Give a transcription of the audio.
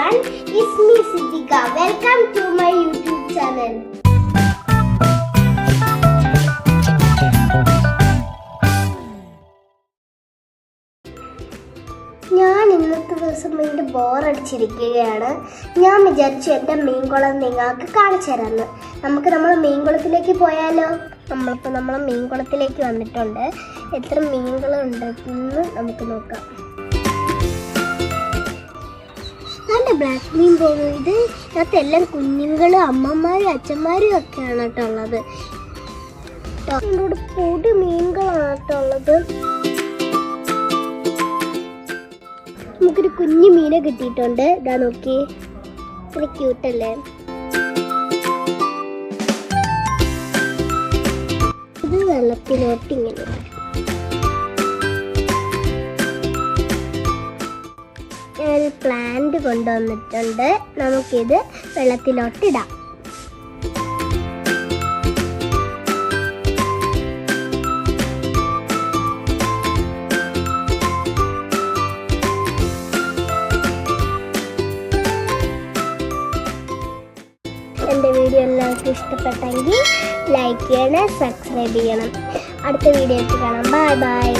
everyone, it's me Siddhika. Welcome to my YouTube channel. ഞാൻ ഇന്നത്തെ ദിവസം ഭയങ്കര ബോറടിച്ചിരിക്കുകയാണ് ഞാൻ വിചാരിച്ചു എന്റെ മീൻകുളം നിങ്ങൾക്ക് കാണിച്ചു തരാമെന്ന് നമുക്ക് നമ്മൾ മീൻകുളത്തിലേക്ക് പോയാലോ? നമ്മളിപ്പോൾ നമ്മൾ മീൻകുളത്തിലേക്ക് വന്നിട്ടുണ്ട്. എത്ര മീനുകളുണ്ട് എന്ന് നമുക്ക് നോക്കാം. നല്ല ബ്ലാക്ക് മീൻ പോകുന്നു ഇത് അതെല്ലാം കുഞ്ഞുങ്ങളും അമ്മമാരും അച്ഛന്മാരും ഒക്കെയാണ് കേട്ടോ ഉള്ളത്. പൊടി മീനുകളാണ് കേട്ടോ ഉള്ളത്. നമുക്കൊരു കുഞ്ഞു മീനെ കിട്ടിയിട്ടുണ്ട്. ഇതാ നോക്കി. ഇത്ര ക്യൂട്ടല്ലേ ഇത് വെള്ളത്തിലോട്ട് ഇങ്ങനെ ഒരു പ്ലാന്റ് കൊണ്ടുവന്നിട്ടുണ്ട്. നമുക്കിത് വെള്ളത്തിലോട്ടിടാം. എന്റെ വീഡിയോ എല്ലാവർക്കും ഇഷ്ടപ്പെട്ടെങ്കിൽ ലൈക്ക് ചെയ്യണം സബ്സ്ക്രൈബ് ചെയ്യണം. അടുത്ത വീഡിയോ കാണാം. Bye bye